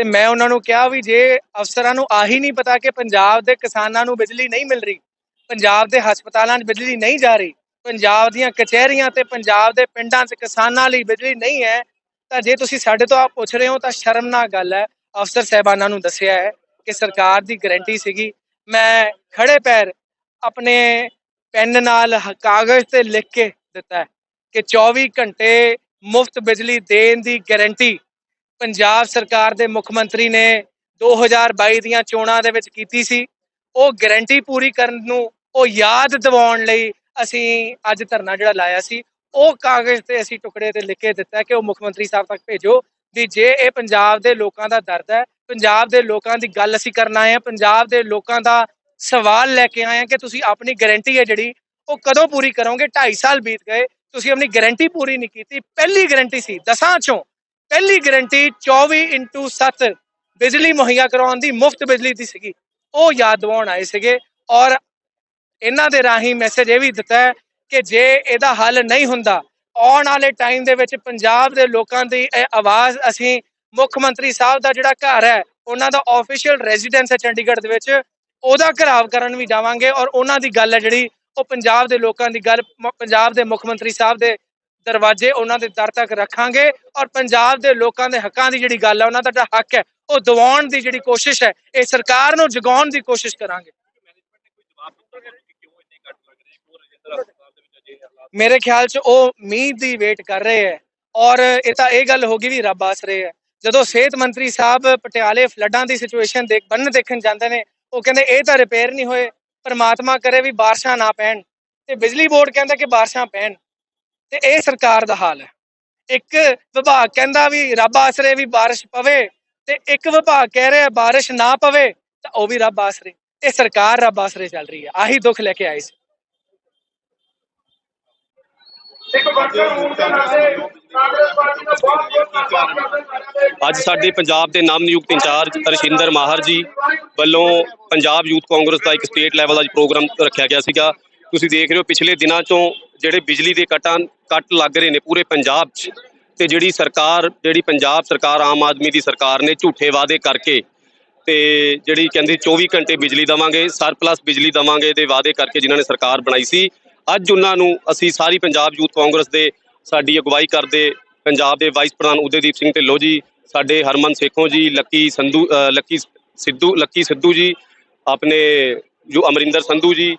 ਤੇ ਮੈਂ ਉਹਨਾਂ ਨੂੰ ਕਿਹਾ ਵੀ ਜੇ ਅਫਸਰਾਂ ਨੂੰ ਆਹੀ ਨਹੀਂ ਪਤਾ ਕਿ ਪੰਜਾਬ ਦੇ ਕਿਸਾਨਾਂ ਨੂੰ ਬਿਜਲੀ ਨਹੀਂ ਮਿਲ ਰਹੀ, ਪੰਜਾਬ ਦੇ ਹਸਪਤਾਲਾਂ 'ਚ ਬਿਜਲੀ ਨਹੀਂ ਜਾ ਰਹੀ, ਪੰਜਾਬ ਦੀਆਂ ਕਚਹਿਰੀਆਂ ਤੇ ਪੰਜਾਬ ਦੇ ਪਿੰਡਾਂ 'ਚ ਕਿਸਾਨਾਂ ਲਈ ਬਿਜਲੀ ਨਹੀਂ ਹੈ, ਤਾਂ ਜੇ ਤੁਸੀਂ ਸਾਡੇ ਤੋਂ ਆ ਪੁੱਛ ਰਹੇ ਹੋ ਤਾਂ ਸ਼ਰਮਨਾਕ ਗੱਲ ਹੈ। ਅਫਸਰ ਸਹਿਬਾਨਾਂ ਨੂੰ ਦੱਸਿਆ ਹੈ ਕਿ ਸਰਕਾਰ ਦੀ ਗਾਰੰਟੀ ਸੀਗੀ। ਮੈਂ ਖੜੇ ਪੈਰ ਆਪਣੇ ਪੈਨ ਨਾਲ ਕਾਗਜ਼ ਤੇ ਲਿਖ ਕੇ ਦਿੱਤਾ ਕਿ 24 ਘੰਟੇ ਮੁਫਤ ਬਿਜਲੀ ਦੇਣ ਦੀ ਗਾਰੰਟੀ ਪੰਜਾਬ ਸਰਕਾਰ ਦੇ ਮੁੱਖ ਮੰਤਰੀ ਨੇ 2022 ਦੀਆਂ ਚੋਣਾਂ ਦੇ ਵਿੱਚ ਕੀਤੀ ਸੀ। ਉਹ ਗਾਰੰਟੀ ਪੂਰੀ ਕਰਨ ਨੂੰ, ਉਹ ਯਾਦ ਦਿਵਾਉਣ ਲਈ ਅਸੀਂ ਅੱਜ ਧਰਨਾ ਜਿਹੜਾ ਲਾਇਆ ਸੀ, ਉਹ ਕਾਗਜ਼ ਤੇ ਅਸੀਂ ਟੁਕੜੇ ਤੇ ਲਿਖ ਕੇ ਦਿੱਤਾ ਕਿ ਉਹ ਮੁੱਖ ਮੰਤਰੀ ਸਾਹਿਬ ਤੱਕ ਭੇਜੋ ਵੀ ਜੇ ਇਹ ਪੰਜਾਬ ਦੇ ਲੋਕਾਂ ਦਾ ਦਰਦ ਹੈ, ਪੰਜਾਬ ਦੇ ਲੋਕਾਂ ਦੀ ਗੱਲ ਅਸੀਂ ਕਰਨ ਆਏ ਹਾਂ, ਪੰਜਾਬ ਦੇ ਲੋਕਾਂ ਦਾ ਸਵਾਲ ਲੈ ਕੇ ਆਏ ਹਾਂ ਕਿ ਤੁਸੀਂ ਆਪਣੀ ਗਾਰੰਟੀ ਹੈ ਜਿਹੜੀ, ਉਹ ਕਦੋਂ ਪੂਰੀ ਕਰੋਗੇ? 2.5 ਸਾਲ ਬੀਤ ਗਏ, ਤੁਸੀਂ ਆਪਣੀ ਗਾਰੰਟੀ ਪੂਰੀ ਨਹੀਂ ਕੀਤੀ, ਪਹਿਲੀ ਗਾਰੰਟੀ ਸੀ, ਦਸਾਂ ਚੋਂ। ਪਹਿਲੀ ਗਾਰੰਟੀ 24/7 ਬਿਜਲੀ ਮੁਹੱਈਆ ਕਰਵਾਉਣ ਦੀ, ਮੁਫਤ ਬਿਜਲੀ ਦੀ ਸੀਗੀ। ਉਹ ਯਾਦ ਦਿਵਾਉਣ ਆਏ ਸੀਗੇ ਔਰ ਇਹਨਾਂ ਦੇ ਰਾਹੀਂ ਮੈਸੇਜ ਇਹ ਵੀ ਦਿੱਤਾ ਹੈ ਕਿ ਜੇ ਇਹਦਾ ਹੱਲ ਨਹੀਂ ਹੁੰਦਾ, ਆਉਣ ਵਾਲੇ ਟਾਈਮ ਦੇ ਵਿੱਚ ਪੰਜਾਬ ਦੇ ਲੋਕਾਂ ਦੀ ਇਹ ਆਵਾਜ਼ ਅਸੀਂ ਮੁੱਖ ਮੰਤਰੀ ਸਾਹਿਬ ਦਾ ਜਿਹੜਾ ਘਰ ਹੈ, ਉਹਨਾਂ ਦਾ ਆਫੀਸ਼ੀਅਲ ਰੈਜ਼ੀਡੈਂਸ ਹੈ ਚੰਡੀਗੜ੍ਹ ਦੇ ਵਿੱਚ, ਉਹਦਾ ਘਰਾਵ ਕਰਨ ਵੀ ਜਾਵਾਂਗੇ ਔਰ ਉਹਨਾਂ ਦੀ ਗੱਲ ਹੈ ਜਿਹੜੀ, ਉਹ ਪੰਜਾਬ ਦੇ ਲੋਕਾਂ ਦੀ ਗੱਲ ਪੰਜਾਬ ਦੇ ਮੁੱਖ ਮੰਤਰੀ ਸਾਹਿਬ ਦੇ ਦਰਵਾਜ਼ੇ ਉਹਨਾਂ ਦੇ ਦਰ ਤੱਕ ਰੱਖਾਂਗੇ ਔਰ ਪੰਜਾਬ ਦੇ ਲੋਕਾਂ ਦੇ ਹੱਕਾਂ ਦੀ ਜਿਹੜੀ ਗੱਲ ਹੈ ਉਹਨਾਂ ਦਾ ਜਿਹੜਾ ਹੱਕ ਹੈ, ਉਹ ਦਿਵਾਉਣ ਦੀ ਜਿਹੜੀ ਕੋਸ਼ਿਸ਼ ਹੈ, ਇਹ ਸਰਕਾਰ ਨੂੰ ਜਗਾਉਣ ਦੀ ਕੋਸ਼ਿਸ਼ ਕਰਾਂਗੇ। ਮੇਰੇ ਖਿਆਲ 'ਚ ਉਹ ਮੀਂਹ ਦੀ ਵੇਟ ਕਰ ਰਹੇ ਹੈ ਔਰ ਇਹ ਤਾਂ ਇਹ ਗੱਲ ਹੋ ਗਈ ਵੀ ਰੱਬ ਆਸਰੇ ਹੈ। ਜਦੋਂ ਸਿਹਤ ਮੰਤਰੀ ਸਾਹਿਬ ਪਟਿਆਲੇ ਫਲੱਡਾਂ ਦੀ ਸਿਚੁਏਸ਼ਨ ਦੇਖ, ਬੰਨ ਦੇਖਣ ਜਾਂਦੇ ਨੇ, ਉਹ ਕਹਿੰਦੇ ਇਹ ਤਾਂ ਰਿਪੇਅਰ ਨਹੀਂ ਹੋਏ, ਪਰਮਾਤਮਾ ਕਰੇ ਵੀ ਬਾਰਿਸ਼ਾਂ ਨਾ ਪੈਣ ਤੇ ਬਿਜਲੀ ਬੋਰਡ ਕਹਿੰਦਾ ਕਿ ਬਾਰਿਸ਼ਾਂ ਪੈਣ। ਤੇ ਇਹ ਸਰਕਾਰ ਦਾ ਹਾਲ ਹੈ। ਇੱਕ ਵਿਭਾਗ ਕਹਿੰਦਾ ਵੀ ਰੱਬ ਆਸਰੇ ਵੀ ਬਾਰਿਸ਼ ਪਵੇ ਤੇ ਇੱਕ ਵਿਭਾਗ ਕਹਿ ਰਿਹਾ ਬਾਰਿਸ਼ ਨਾ ਪਵੇ ਤਾਂ ਉਹ ਵੀ ਰੱਬ ਆਸਰੇ। ਇਹ ਸਰਕਾਰ ਰੱਬ ਆਸਰੇ ਚੱਲ ਰਹੀ ਹੈ। ਆਹੀ ਦੁੱਖ ਲੈ ਕੇ ਆਈ ਸੀ। ਇੱਕ ਵਰਕਰ ਹੋਣ ਦੇ ਨਾਤੇ ਕਾਂਗਰਸ ਪਾਰਟੀ ਦਾ ਬਹੁਤ ਬਹੁਤ ਧੰਨਵਾਦ ਕਰਦੇ ਹਾਂ ਅੱਜ ਸਾਡੇ ਪੰਜਾਬ ਦੇ ਨਾਮ ਨਿਯੁਕਤ ਇੰਚਾਰਜ ਰਸ਼ਿੰਦਰ ਮਾਹਰ ਜੀ ਵੱਲੋਂ ਪੰਜਾਬ ਯੂਥ ਕਾਂਗਰਸ ਦਾ ਇੱਕ ਸਟੇਟ ਲੈਵਲ ਦਾ ਪ੍ਰੋਗਰਾਮ ਰੱਖਿਆ ਗਿਆ ਸੀਗਾ। ਤੁਸੀਂ ਦੇਖ ਰਹੇ ਹੋ ਪਿਛਲੇ ਦਿਨਾਂ ਤੋਂ ਜਿਹੜੇ ਬਿਜਲੀ ਦੇ ਕੱਟਾਂ ਕੱਟ ਲੱਗ ਰਹੇ ਨੇ ਪੂਰੇ ਪੰਜਾਬ 'ਚ, ਤੇ ਜਿਹੜੀ ਸਰਕਾਰ, ਜਿਹੜੀ ਪੰਜਾਬ ਸਰਕਾਰ, ਆਮ ਆਦਮੀ ਦੀ ਸਰਕਾਰ ਨੇ ਝੂਠੇ ਵਾਅਦੇ ਕਰਕੇ ਤੇ ਜਿਹੜੀ ਕਹਿੰਦੇ 24 ਘੰਟੇ ਬਿਜਲੀ ਦਵਾਂਗੇ, ਸਰਪਲਸ ਬਿਜਲੀ ਦਵਾਂਗੇ ਦੇ ਵਾਅਦੇ ਕਰਕੇ ਜਿਨ੍ਹਾਂ ਨੇ ਸਰਕਾਰ ਬਣਾਈ ਸੀ, ਅੱਜ ਉਹਨਾਂ ਨੂੰ ਅਸੀਂ ਸਾਰੀ ਪੰਜਾਬ ਯੂਥ ਕਾਂਗਰਸ ਦੇ ਸਾਡੀ ਅਗਵਾਈ ਕਰਦੇ, ਪੰਜਾਬ ਦੇ ਵਾਈਸ ਪ੍ਰਧਾਨ ਉਦੇਦੀਪ ਸਿੰਘ ਢਿੱਲੋਂ ਜੀ, ਸਾਡੇ ਹਰਮਨ ਸੇਖੋਂ ਜੀ, ਲੱਕੀ ਸੰਧੂ ਲੱਕੀ ਸਿੱਧੂ ਲੱਕੀ ਸਿੱਧੂ ਜੀ, ਆਪਣੇ ਜੋ ਅਮਰਿੰਦਰ ਸੰਧੂ ਜੀ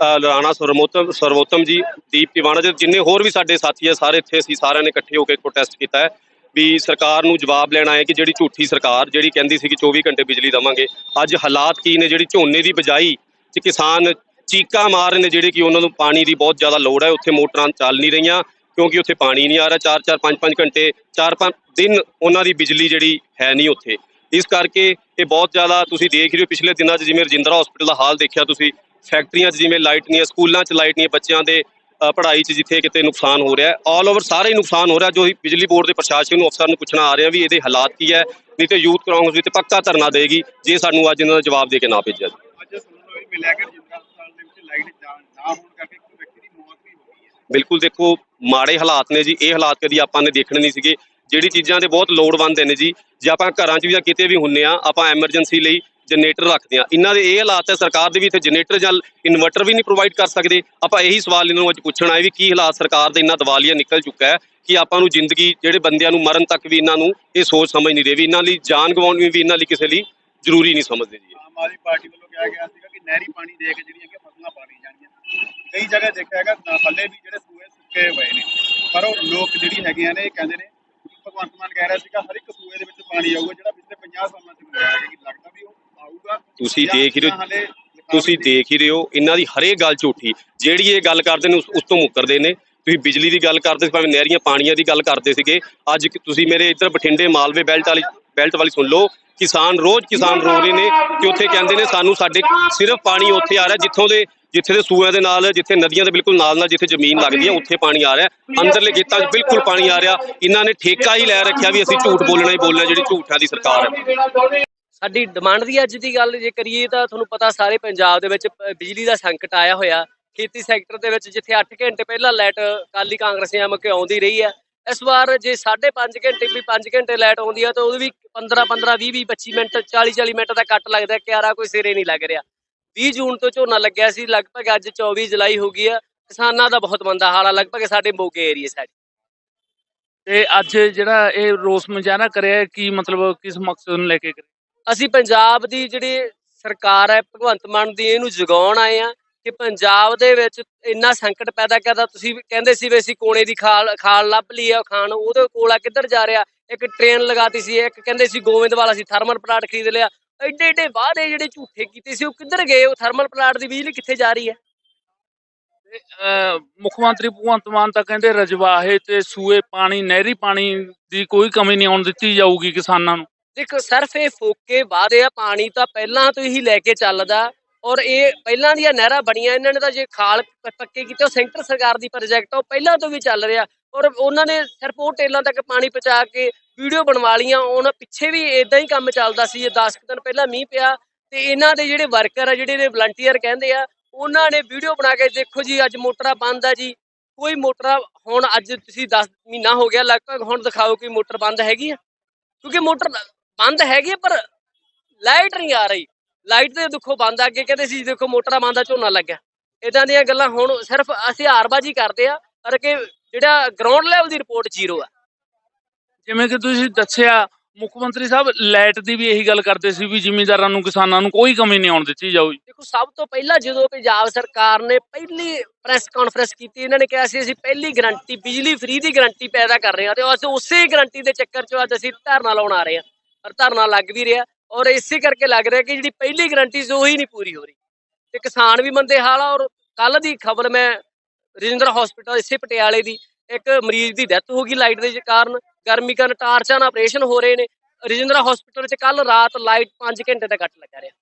ਅ, ਰਾਣਾ ਸਰਮੋਤਮ ਸਰਵੋਤਮ ਜੀ ਦੀਪ ਟਿਵਾਣਾ ਜੀ ਜਿੰਨੇ ਹੋਰ ਵੀ ਸਾਡੇ ਸਾਥੀ ਆ ਸਾਰੇ ਇੱਥੇ ਅਸੀਂ ਸਾਰਿਆਂ ਨੇ ਇਕੱਠੇ ਹੋ ਕੇ ਪ੍ਰੋਟੈਸਟ ਕੀਤਾ ਹੈ ਵੀ ਸਰਕਾਰ ਨੂੰ ਜਵਾਬ ਲੈਣਾ ਹੈ ਕਿ ਜਿਹੜੀ ਝੂਠੀ ਸਰਕਾਰ ਜਿਹੜੀ ਕਹਿੰਦੀ ਸੀ ਕਿ 24 ਘੰਟੇ ਬਿਜਲੀ ਦਵਾਂਗੇ। ਅੱਜ ਹਾਲਾਤ ਕੀ ਨੇ? ਜਿਹੜੀ ਝੋਨੇ ਦੀ ਬਜਾਈ ਚ ਕਿਸਾਨ ਚੀਕਾਂ ਮਾਰ ਰਹੇ ਨੇ ਜਿਹੜੇ ਕਿ ਉਹਨਾਂ ਨੂੰ ਪਾਣੀ ਦੀ ਬਹੁਤ ਜ਼ਿਆਦਾ ਲੋੜ ਹੈ। ਉੱਥੇ ਮੋਟਰਾਂ ਚੱਲ ਨਹੀਂ ਰਹੀਆਂ ਕਿਉਂਕਿ ਉੱਥੇ ਪਾਣੀ ਨਹੀਂ ਆ ਰਿਹਾ। 4-4 5-5 ਘੰਟੇ 4-5 ਦਿਨ ਉਹਨਾਂ ਦੀ ਬਿਜਲੀ ਜਿਹੜੀ ਹੈ ਨਹੀਂ ਉੱਥੇ। ਇਸ ਕਰਕੇ ਇਹ ਬਹੁਤ ਜ਼ਿਆਦਾ ਤੁਸੀਂ ਦੇਖ ਰਹੇ ਹੋ ਪਿਛਲੇ ਦਿਨਾਂ 'ਚ ਜਿਵੇਂ ਰਜਿੰਦਰਾ ਹਸਪੀਟਲ ਦਾ ਹਾਲ ਦੇਖਿਆ ਤੁਸੀਂ ਫੈਕਟਰੀਆਂ 'ਚ ਜਿਵੇਂ ਲਾਈਟ ਨਹੀਂ ਹੈ ਸਕੂਲਾਂ 'ਚ ਲਾਈਟ ਨਹੀਂ ਹੈ ਬੱਚਿਆਂ ਦੇ ਪੜ੍ਹਾਈ 'ਚ ਜਿੱਥੇ ਕਿਤੇ ਨੁਕਸਾਨ ਹੋ ਰਿਹਾ ਹੈ ਆਲ ਓਵਰ ਸਾਰੇ ਹੀ ਨੁਕਸਾਨ ਹੋ ਰਿਹਾ ਜੋ ਬਿਜਲੀ ਬੋਰਡ ਦੇ ਪ੍ਰਸ਼ਾਸਨ ਨੂੰ ਅਫਸਰ ਨੂੰ ਪੁੱਛਣਾ ਆ ਰਹੇ ਵੀ ਇਹਦੇ ਹਾਲਾਤ ਕੀ ਹੈ ਨਹੀਂ ਤੇ ਯੂਥ ਕਾਂਗਰਸ ਵੀ ਤੇ ਪੱਕਾ ਧਰਨਾ ਦੇਗੀ ਜੇ ਸਾਨੂੰ ਅੱਜ ਇਹਨਾਂ ਦਾ ਜਵਾਬ ਦੇ ਕੇ ਨਾ ਭੇਜਿਆ ਜਾਵੇ। ਅੱਜ ਸੁਣਨ ਨੂੰ ਇਹ ਮਿਲਿਆ ਕਿ ਜਿੰਦਰਾ ਹਸਪਤਾਲ ਦੇ ਵਿੱਚ ਲਾਈਟ ਨਾ ਹੋਣ ਕਰਕੇ ਇੱਕ ਵਿਅਕਤੀ ਦੀ ਮੌਤ ਵੀ ਹੋ ਗਈ ਹੈ ਬਿਲਕੁਲ ਦੇਖੋ ਮਾੜੇ ਹਾਲਾਤ ਨੇ ਜੀ, ਇਹ ਹਾਲਾਤ ਕਦੀ ਆਪਾਂ ਨੇ ਦੇਖਣੇ ਨਹੀਂ ਸੀਗੇ। ਜਿਹੜੀ ਚੀਜ਼ਾਂ ਦੇ ਬਹੁਤ ਲੋੜਵੰਦ ਨੇ ਜੀ, ਜੇ ਆਪਾਂ ਘਰਾਂ 'ਚ ਵੀ ਜਾਂ ਕਿਤੇ ਵੀ ਹੁੰਨੇ ਆ, ਆਪਾਂ ਐਮਰਜੈਂਸੀ ਲਈ ਜਨਰੇਟਰ ਰੱਖਦੇ ਆ। ਇਹਨਾਂ ਦੇ ਇਹ ਹਾਲਾਤ ਹੈ, ਸਰਕਾਰ ਦੇ ਵੀ ਇੱਥੇ ਜਨਰੇਟਰ ਜਾਂ ਇਨਵਰਟਰ ਵੀ ਨਹੀਂ ਪ੍ਰੋਵਾਈਡ ਕਰ ਸਕਦੇ। ਆਪਾਂ ਇਹੀ ਸਵਾਲ ਇਹਨਾਂ ਨੂੰ ਅੱਜ ਪੁੱਛਣਾ ਹੈ ਵੀ ਕੀ ਹਾਲਾਤ ਸਰਕਾਰ ਦੇ ਇੰਨਾ ਦਿਵਾਲੀਆ ਨਿਕਲ ਚੁੱਕਾ ਹੈ ਕਿ ਆਪਾਂ ਨੂੰ ਜ਼ਿੰਦਗੀ ਜਿਹੜੇ ਬੰਦਿਆਂ ਨੂੰ ਮਰਨ ਤੱਕ ਵੀ ਇਹਨਾਂ ਨੂੰ ਇਹ ਸੋਚ ਸਮਝ ਨਹੀਂ ਰਹੇ ਵੀ ਇਹਨਾਂ ਲਈ ਜਾਨ ਗਵਾਉਣੀ ਵੀ ਇਹਨਾਂ ਲਈ ਕਿਸੇ ਲਈ ਜ਼ਰੂਰੀ ਨਹੀਂ ਸਮਝਦੇ ਜੀ। ਆਮ ਆਦਮੀ ਪਾਰਟੀ ਵੱਲੋਂ ਕਿਹਾ ਗਿਆ ਸੀਗਾ ਕਿ ਨਹਿਰੀ ਪਾਣੀ ਦੇ ਕੇ ਜਿਹੜੀਆਂ ਕਿ ਫਸਲਾਂ ਪਾਣੀ ਜਾਣੀਆਂ। ਕਈ ਜਗ੍ਹਾ ਦੇਖਿਆ ਹੈਗਾ ਨਾ ਵੀ ਜਿਹੜੇ ਸੂਏ ਸੁੱਕੇ ਹੋਏ ਨੇ ਪਰ ਉਹ ਲੋਕ ਜਿਹੜੀ ਹੈਗੀਆਂ ਨੇ ਇਹ ਕਹਿੰਦੇ ਨੇ ਭਗਵੰਤ ਮਾਨ ਕਹਿ ਰਿਹਾ ਸੀਗਾ ਹਰ ਇੱਕ ਸੂਏ ਦੇ ਵਿੱਚ ਪਾਣੀ ਆਊਗਾ ਜਿਹੜਾ ਪਿਛਲੇ 50 ਸਾਲਾਂ ਚ ਕਿ ਲੱਗਦਾ ਵੀ ਉਹ ਆਊਗਾ। ਤੁਸੀਂ ਦੇਖ ਹੀ ਰਹੇ ਤੁਸੀਂ ਦੇਖ ਹੀ ਰਹੇ ਹੋ ਇਹਨਾਂ ਦੀ ਹਰੇਕ ਗੱਲ ਝੂਠੀ ਜਿਹੜੀ ਇਹ ਗੱਲ ਕਰਦੇ ਨੇ ਉਸ ਤੋਂ ਮੁੱਕਰਦੇ ਨੇ। ਤੁਸੀਂ ਬਿਜਲੀ ਦੀ ਗੱਲ ਕਰਦੇ ਸੀ ਭਾਵੇਂ ਨਹਿਰੀਆਂ ਪਾਣੀਆਂ ਦੀ ਗੱਲ ਕਰਦੇ ਸੀਗੇ। ਅੱਜ ਤੁਸੀਂ ਮੇਰੇ ਇੱਧਰ ਬਠਿੰਡੇ ਮਾਲਵੇ ਬੈਲਟ ਵਾਲੀ ਬੈਲਟ ਵਾਲੀ ਸੁਣ ਲਓ। ਕਿਸਾਨ ਰੋਜ਼ ਕਿਸਾਨ ਰੋ ਰਹੇ ਨੇ ਕਿ ਉੱਥੇ ਕਹਿੰਦੇ ਨੇ ਸਾਨੂੰ ਸਾਡੇ ਸਿਰਫ ਪਾਣੀ ਉੱਥੇ ਆ ਰਿਹਾ ਜਿੱਥੋਂ ਦੇ ਜਿੱਥੇ ਦੇ ਸੂਆਂ ਦੇ ਨਾਲ ਜਿੱਥੇ ਨਦੀਆਂ ਦੇ ਬਿਲਕੁਲ ਨਾਲ ਨਾਲ ਜਿੱਥੇ ਜ਼ਮੀਨ ਲੱਗਦੀ ਹੈ ਉੱਥੇ ਪਾਣੀ ਆ ਰਿਹਾ। ਅੰਦਰਲੇ ਖੇਤਾਂ 'ਚ ਬਿਲਕੁਲ ਪਾਣੀ ਆ ਰਿਹਾ। ਇਹਨਾਂ ਨੇ ਠੇਕਾ ਹੀ ਲੈ ਰੱਖਿਆ ਵੀ ਅਸੀਂ ਝੂਠ ਬੋਲਣਾ ਹੀ ਬੋਲਣਾ ਜਿਹੜੀ ਝੂਠਾਂ ਦੀ ਸਰਕਾਰ ਹੈ। ਸਾਡੀ ਡਿਮਾਂਡ ਦੀ ਅੱਜ ਦੀ ਗੱਲ ਜੇ ਕਰੀਏ ਤਾਂ ਤੁਹਾਨੂੰ ਪਤਾ ਸਾਰੇ ਪੰਜਾਬ ਦੇ ਵਿੱਚ ਬਿਜਲੀ ਦਾ ਸੰਕਟ ਆਇਆ ਹੋਇਆ। ਖੇਤੀ ਸੈਕਟਰ ਦੇ ਵਿੱਚ ਜਿੱਥੇ 8 ਘੰਟੇ ਪਹਿਲਾਂ ਲਾਈਟ ਕਾਲੀ ਕਾਂਗਰਸੀਆਂ ਮੁਕੇ ਆਉਂਦੀ ਰਹੀ ਹੈ। ਇਸ ਵਾਰ ਜੇ 5.5 ਘੰਟੇ ਵੀ 5 ਘੰਟੇ ਲਾਈਟ ਆਉਂਦੀ ਆ ਤਾਂ ਉਹਦੇ ਵੀ 15 15 20 20 25 ਮਿੰਟ 40 40 ਮਿੰਟ ਦਾ ਕੱਟ ਲੱਗਦਾ ਕਿਆਰਾ ਕੋਈ ਸਿਰੇ ਨਹੀਂ ਲੱਗ ਰਿਹਾ। 20 ਜੂਨ ਤੋਂ ਝੋਨਾ ਲੱਗਿਆ ਸੀ ਲਗਭਗ ਅੱਜ 24 ਜੁਲਾਈ ਹੋ ਗਈ ਆ। ਕਿਸਾਨਾਂ ਦਾ ਬਹੁਤ ਮੰਦਾ ਹਾਲ ਆ ਲਗਭਗ ਸਾਡੇ ਮੋਗੇ ਏਰੀਏ ਸਾਈਡ ਤੇ ਅੱਜ ਜਿਹੜਾ ਇਹ ਰੋਸ ਮੁਜ਼ਾਹਰਾ ਕਰਿਆ ਕੀ ਮਤਲਬ ਕਿਸ ਮਕਸਦ ਨੂੰ ਲੈ ਕੇ ਕਰਿਆ? ਅਸੀਂ ਪੰਜਾਬ ਦੀ ਜਿਹੜੀ ਸਰਕਾਰ ਹੈ ਭਗਵੰਤ ਮਾਨ ਦੀ ਇਹਨੂੰ ਜਗਾਉਣ ਆਏ ਆ ਕਿ ਪੰਜਾਬ ਦੇ ਵਿੱਚ ਇੰਨਾ ਸੰਕਟ ਪੈਦਾ ਕਰਦਾ। ਤੁਸੀਂ ਕਹਿੰਦੇ ਸੀ ਵੀ ਅਸੀਂ ਕੋਣੇ ਦੀ ਖਾਲ ਖਾਲ ਲੱਭ ਲਈ ਆ ਖਾਨ ਉਹਦੇ ਕੋਲ ਆ ਕਿੱਧਰ ਜਾ ਰਿਹਾ? ਇੱਕ ਟ੍ਰੇਨ ਲਗਾਤੀ ਸੀ ਇੱਕ ਕਹਿੰਦੇ ਸੀ ਗੋਬਿੰਦਵਾਲ ਅਸੀਂ ਥਰਮਲ ਪਲਾਂਟ ਖਰੀਦ ਲਿਆ। ਐਡੇ ਐਡੇ ਵਾਅਦੇ ਜਿਹੜੇ ਝੂਠੇ ਕੀਤੇ ਸੀ ਉਹ ਕਿੱਧਰ ਗਏ? ਉਹ ਥਰਮਲ ਪਲਾਂਟ ਦੀ ਬਿਜਲੀ ਕਿੱਥੇ ਜਾ ਰਹੀ ਹੈ? ਮੁੱਖ ਮੰਤਰੀ ਭਗਵੰਤ ਮਾਨ ਤਾਂ ਕਹਿੰਦੇ ਰਜਵਾਹੇ ਤੇ ਸੂਏ ਪਾਣੀ ਨਹਿਰੀ ਪਾਣੀ ਦੀ ਕੋਈ ਕਮੀ ਨਹੀਂ ਆਉਣ ਦਿੱਤੀ ਜਾਊਗੀ ਕਿਸਾਨਾਂ ਨੂੰ। ਦੇਖੋ ਸਿਰਫ ਇਹ ਫੋਕੇ ਵਾਅਦੇ ਆ ਪਾਣੀ ਤਾਂ ਪਹਿਲਾਂ ਤੋਂ ਹੀ ਲੈ ਕੇ ਚੱਲਦਾ ਔਰ ਇਹ ਪਹਿਲਾਂ ਦੀਆਂ ਨਹਿਰਾਂ ਬਣੀਆਂ ਇਹਨਾਂ ਨੇ ਤਾਂ ਜੇ ਖਾਲ ਪੱਕੇ ਕੀਤੇ ਉਹ ਸੈਂਟਰ ਸਰਕਾਰ ਦੀ ਪ੍ਰੋਜੈਕਟ ਆ ਉਹ ਪਹਿਲਾਂ ਤੋਂ ਵੀ ਚੱਲ ਰਿਹਾ ਔਰ ਉਹਨਾਂ ਨੇ ਸਿਰਫ ਉਹ ਟੇਲਾਂ ਤੱਕ ਪਾਣੀ ਪਹੁੰਚਾ ਕੇ ਵੀਡੀਓ ਬਣਵਾ ਲੀਆਂ ਉਹਨਾਂ ਪਿੱਛੇ ਵੀ ਇਦਾਂ ਹੀ ਕੰਮ ਚੱਲਦਾ ਸੀ ਇਹ 10 ਕੁ ਦਿਨ ਪਹਿਲਾਂ ਮੀਂਹ ਪਿਆ ਤੇ ਇਹਨਾਂ ਦੇ ਜਿਹੜੇ ਵਰਕਰ ਆ ਜਿਹੜੇ ਨੇ ਵਲੰਟੀਅਰ ਕਹਿੰਦੇ ਆ ਉਹਨਾਂ ਨੇ ਵੀਡੀਓ ਬਣਾ ਕੇ ਦੇਖੋ ਜੀ ਅੱਜ ਮੋਟਰਾਂ ਬੰਦ ਆ ਜੀ ਕੋਈ ਮੋਟਰਾਂ ਹੁਣ ਅੱਜ ਤੁਸੀਂ 10 ਮਹੀਨਾ ਹੋ ਗਿਆ ਲਗਭਗ ਹੁਣ ਦਿਖਾਓ ਕਿ ਮੋਟਰ ਬੰਦ ਹੈਗੀ ਆ ਕਿਉਂਕਿ ਮੋਟਰ ਬੰਦ ਹੈਗੀ ਆ, ਪਰ ਲਾਈਟ ਨਹੀਂ ਆ ਰਹੀ। ਲਾਈਟ ਦੇ ਦੁੱਖੋਂ ਬੰਦ ਅੱਗੇ ਕਹਿੰਦੇ ਸੀ ਦੇਖੋ ਮੋਟਰਾਂ ਬੰਦ ਆ ਝੋਨਾ ਲੱਗਿਆ। ਇਦਾਂ ਦੀਆਂ ਗੱਲਾਂ ਹੁਣ ਸਿਰਫ ਅਸੀਂ ਹਾਰਬਾਜੀ ਕਰਦੇ ਆ ਪਰ ਕਿ ਜਿਹੜਾ ਗਰਾਊਂਡ ਲੈਵਲ ਦੀ ਰਿਪੋਰਟ ਜ਼ੀਰੋ ਆ। ਜਿਵੇਂ ਕਿ ਤੁਸੀਂ ਦੱਸਿਆ, ਮੁੱਖ ਮੰਤਰੀ ਸਾਹਿਬ, ਲਾਈਟ ਦੀ ਵੀ ਇਹੀ ਗੱਲ ਕਰਦੇ ਸੀ ਵੀ ਜ਼ਿਮੀਂਦਾਰਾਂ ਨੂੰ, ਕਿਸਾਨਾਂ ਨੂੰ ਕੋਈ ਕਮੀ ਨਹੀਂ ਆਉਣ ਦਿੱਤੀ ਜਾਊਗੀ ਦੇਖੋ, ਸਭ ਤੋਂ ਪਹਿਲਾਂ ਜਦੋਂ ਪੰਜਾਬ ਸਰਕਾਰ ਨੇ ਪਹਿਲੀ ਪ੍ਰੈਸ ਕਾਨਫਰੰਸ ਕੀਤੀ, ਇਹਨਾਂ ਨੇ ਕਿਹਾ ਸੀ ਅਸੀਂ ਪਹਿਲੀ ਗਰੰਟੀ, ਬਿਜਲੀ ਫ੍ਰੀ ਦੀ ਗਰੰਟੀ ਪੈਦਾ ਕਰ ਰਹੇ ਹਾਂ ਤੇ ਅਸੀਂ ਉਸੇ ਗਰੰਟੀ ਦੇ ਚੱਕਰ 'ਚ ਅੱਜ ਅਸੀਂ ਧਰਨਾ ਲਾਉਣ ਆ ਰਹੇ ਹਾਂ। ਪਰ ਧਰਨਾ ਲੱਗ ਵੀ ਰਿਹਾ ਔਰ ਇਸੇ ਕਰਕੇ ਲੱਗ ਰਿਹਾ ਕਿ ਜਿਹੜੀ ਪਹਿਲੀ ਗਰੰਟੀ ਸੀ, ਉਹੀ ਨਹੀਂ ਪੂਰੀ ਹੋ ਰਹੀ। ਤੇ ਕਿਸਾਨ ਵੀ ਮੰਦੇ ਹਾਲ ਆ ਔਰ ਕੱਲ ਦੀ ਖਬਰ ਮੈਂ ਰਜਿੰਦਰ ਹਸਪੀਟਲ ਇਸੇ ਪਟਿਆਲੇ ਦੀ ਇੱਕ ਮਰੀਜ਼ ਦੀ ਡੈਥ ਹੋ ਗਈ ਲਾਈਟ ਦੇ ਕਾਰਨ। ਗਰਮੀ ਕਾਰਨ ਟਾਰਚਾਂ ਨਾਲ ਆਪਰੇਸ਼ਨ ਹੋ ਰਹੇ ਨੇ। ਰਜਿੰਦਰ ਹਸਪੀਟਲ 'ਚ ਕੱਲ ਰਾਤ ਲਾਈਟ 5 ਘੰਟੇ ਦਾ ਕੱਟ ਲੱਗਾ ਰਿਹਾ।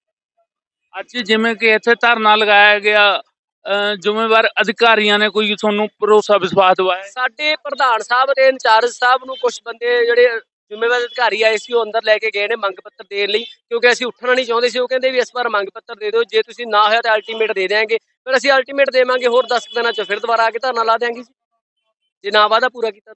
ਅੱਜ ਜਿਵੇਂ ਕਿ ਇੱਥੇ ਧਰਨਾ ਲਗਾਇਆ ਗਿਆ ਜ਼ਿੰਮੇਵਾਰ ਅਧਿਕਾਰੀਆਂ ਨੇ ਕੋਈ ਤੁਹਾਨੂੰ ਭਰੋਸਾ ਵਿਸ਼ਵਾਸ ਦਿਵਾਇਆ ਸਾਡੇ ਪ੍ਰਧਾਨ ਸਾਹਿਬ ਤੇ ਇੰਚਾਰਜ ਸਾਹਿਬ ਨੂੰ ਕੁਝ ਬੰਦੇ ਜਿਹੜੇ ਜ਼ਿੰਮੇਵਾਰ ਅਧਿਕਾਰੀ ਆਏ ਸੀ ਉਹ ਅੰਦਰ ਲੈ ਕੇ ਗਏ ਨੇ ਮੰਗ ਪੱਤਰ ਦੇਣ ਲਈ ਕਿਉਂਕਿ ਅਸੀਂ ਉੱਠਣਾ ਨਹੀਂ ਚਾਹੁੰਦੇ ਸੀ। ਉਹ ਕਹਿੰਦੇ ਵੀ ਇਸ ਵਾਰ ਮੰਗ ਪੱਤਰ ਦੇ ਦਿਓ ਜੇ ਤੁਸੀਂ ਨਾ ਹੋਇਆ ਤਾਂ ਅਲਟੀਮੇਟ ਦੇ ਦੇਵਾਂਗੇ ਫਿਰ ਅਸੀਂ ਅਲਟੀਮੇਟ ਦੇਵਾਂਗੇ ਹੋਰ 10 ਦਿਨਾਂ ਚ ਫਿਰ ਦੁਬਾਰਾ ਆ ਕੇ ਧਰਨਾ ਲਾ ਦੇਵਾਂਗੇ ਜੀ। ਜੇ ਨਾ ਵਾਅਦਾ ਪੂਰਾ ਕੀਤਾ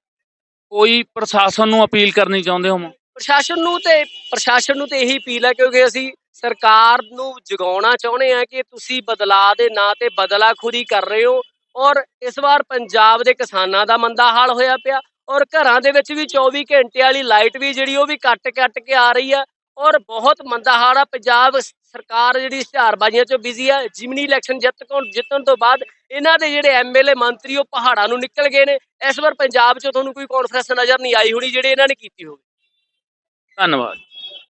ਕੋਈ ਪ੍ਰਸ਼ਾਸਨ ਨੂੰ ਅਪੀਲ ਕਰਨੀ ਚਾਹੁੰਦੇ ਹੋ ਪ੍ਰਸ਼ਾਸਨ ਨੂੰ ਤੇ ਪ੍ਰਸ਼ਾਸਨ ਨੂੰ ਤੇ ਇਹੀ ਅਪੀਲ ਹੈ ਕਿਉਂਕਿ ਅਸੀਂ ਸਰਕਾਰ ਨੂੰ ਜਗਾਉਣਾ ਚਾਹੁੰਦੇ ਆ ਕਿ ਤੁਸੀਂ ਬਦਲਾਅ ਦੇ ਨਾਂ ਤੇ ਬਦਲਾਖੋਰੀ ਕਰ ਰਹੇ ਹੋ ਔਰ ਇਸ ਵਾਰ ਪੰਜਾਬ ਦੇ ਕਿਸਾਨਾਂ ਦਾ ਮੰਦਾ ਹਾਲ ਹੋਇਆ ਪਿਆ ਔਰ ਘਰਾਂ ਦੇ ਵਿੱਚ ਵੀ 24 ਘੰਟੇ ਵਾਲੀ ਲਾਈਟ ਵੀ ਜਿਹੜੀ ਉਹ ਵੀ ਕੱਟ ਕੱਟ ਕੇ ਆ ਰਹੀ ਆ। ਔਰ ਬਹੁਤ ਮੰਦਾ ਹਾਲ ਆ। ਪੰਜਾਬ ਸਰਕਾਰ ਜਿਹੜੀ ਇਸ਼ਤਿਹਾਰਬਾਜ਼ੀਆਂ ਚੋਂ ਬਿਜ਼ੀ ਆ। ਜਿਮਨੀ ਇਲੈਕਸ਼ਨ ਜਿੱਤ ਤੋਂ ਜਿੱਤਣ ਤੋਂ ਬਾਅਦ ਇਹਨਾਂ ਦੇ ਜਿਹੜੇ ਐਮਐਲਏ ਮੰਤਰੀ ਉਹ ਪਹਾੜਾਂ ਨੂੰ ਨਿਕਲ ਗਏ ਨੇ। ਇਸ ਵਾਰ ਪੰਜਾਬ 'ਚ ਤੁਹਾਨੂੰ ਕੋਈ ਕਾਨਫਰੰਸ ਨਜ਼ਰ ਨਹੀਂ ਆਈ ਹੋਣੀ, ਜਿਹੜੀ ਇਹਨਾਂ ਨੇ ਕੀਤੀ ਹੋਵੇ। ਧੰਨਵਾਦ।